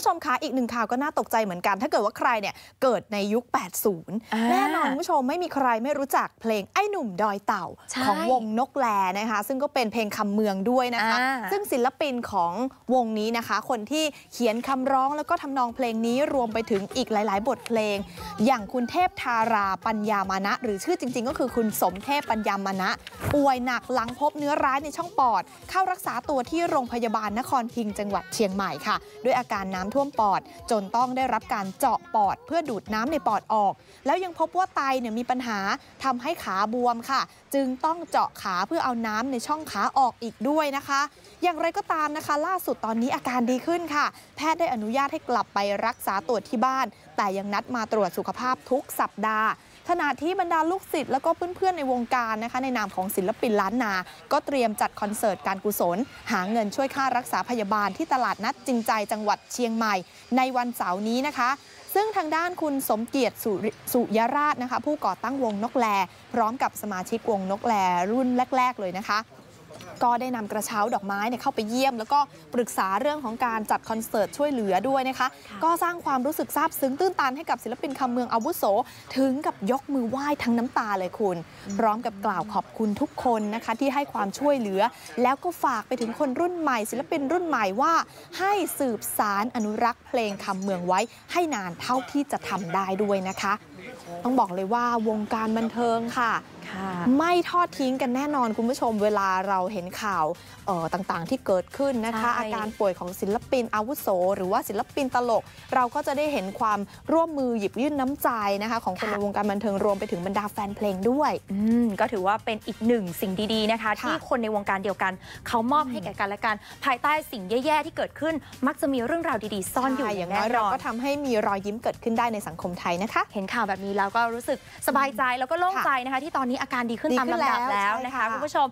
ผู้ชมคะอีกหนึ่งข่าวก็น่าตกใจเหมือนกัน ถ้าเกิดว่าใครเนี่ยเกิดในยุคอ่า80 แน่นอนคุณผู้ชมไม่มีใครไม่รู้จักเพลงไอ้หนุ่มดอยเต่าใช่ของวงนกแลนะคะ ซึ่งก็เป็นเพลงคำเมืองด้วยนะคะอ่าซึ่งศิลปินของวงนี้นะคะ คนที่เขียนคำร้องแล้วก็ทำนองเพลงนี้รวมไปถึงอีกหลาย ๆ บทเพลง อย่างคุณเทพธาราปัญญามานะ หรือชื่อจริง ๆ ก็คือคุณสมเทพปัญญามานะ ป่วยหนักหลังพบเนื้อร้ายในช่องปอด เข้ารักษาตัวที่โรงพยาบาลนครพิงค์จังหวัดเชียงใหม่ค่ะ ด้วยอาการน้ำท่วมปอด จนต้องได้รับการเจาะปอด เพื่อดูดน้ำในปอดออก แล้วยังพบว่าไตเนี่ยมีปัญหาทำให้ขาบวมค่ะ จึงต้องเจาะขาเพื่อเอาน้ำในช่องขาออกอีกด้วยนะคะ อย่างไรก็ตามนะคะ ล่าสุดตอนนี้อาการดีขึ้นค่ะ แพทย์ได้อนุญาตให้กลับไปรักษาตัวที่บ้าน แต่ยังนัดมาตรวจสุขภาพทุกสัปดาห์ ขณะที่บรรดาลูกศิษย์แล้วก็เพื่อนๆในวงการนะคะในนามของศิลปินล้านนา ก็เตรียมจัดคอนเสิร์ตการกุศล หาเงินช่วยค่ารักษาพยาบาลที่ตลาดนัดจริงใจจังหวัดเชียงใหม่ ในวันเสาร์นี้นะคะ ซึ่งทางด้านคุณสมเกียรติสุยราชนะคะ ผู้ก่อตั้งวงนกแล พร้อมกับสมาชิกวงนกแลรุ่นแรก ๆ เลยนะคะ ก็ได้นำกระเช้าดอกไม้เนี่ยเข้าไปเยี่ยม แล้วก็ปรึกษาเรื่องของการจัดคอนเสิร์ตช่วยเหลือด้วยนะคะ ก็สร้างความรู้สึกซาบซึ้งตื้นตันให้กับศิลปินคำเมืองอาวุโส ถึงกับยกมือไหว้ทั้งน้ำตาเลยคุณ พร้อมกับกล่าวขอบคุณทุกคนนะคะที่ให้ความช่วยเหลือ แล้วก็ฝากไปถึงคนรุ่นใหม่ ศิลปินรุ่นใหม่ว่า ให้สืบสารอนุรักษ์เพลงคำเมืองไว้ให้นานเท่าที่จะทำได้ด้วยนะคะ ต้องบอกเลยว่าวงการบันเทิงค่ะค่ะ ไม่ทอดทิ้งกันแน่นอนคุณผู้ชมเวลาเราเห็นข่าวเอ่อต่างๆ ที่เกิดขึ้นนะคะใช่อาการป่วยของศิลปินอาวุโส หรือว่าศิลปินตลก เราก็จะได้เห็นความร่วมมือหยิบยื่นน้ำใจนะคะ ของคนในวงการบันเทิงรวมไปถึงบรรดาแฟนเพลงด้วยอืมก็ถือว่าเป็นอีกหนึ่งสิ่งดีๆนะคะค่ะที่คนในวงการเดียวกัน เขามอบให้แก่กันและกัน ภายใต้สิ่งแย่ๆที่เกิดขึ้น มักจะมีเรื่องราวดีๆ ซ่อนอยู่ใช่ออย่าย่างงน้แน่อยนเราอนก็ทำให้มีรอยยิ้มเกิดขึ้นได้ในสังคมไทยนะคะ เห็นข่าวแบบนี้แล้วก็รู้สึกสบายใจแล้วก็โล่งค่ะใจนะคะ ที่ตอนนี้อาการดีขึ้นดีตามขึ้นลำดับแล้วแล้วใช่นะคะค่ะคุณผู้ชม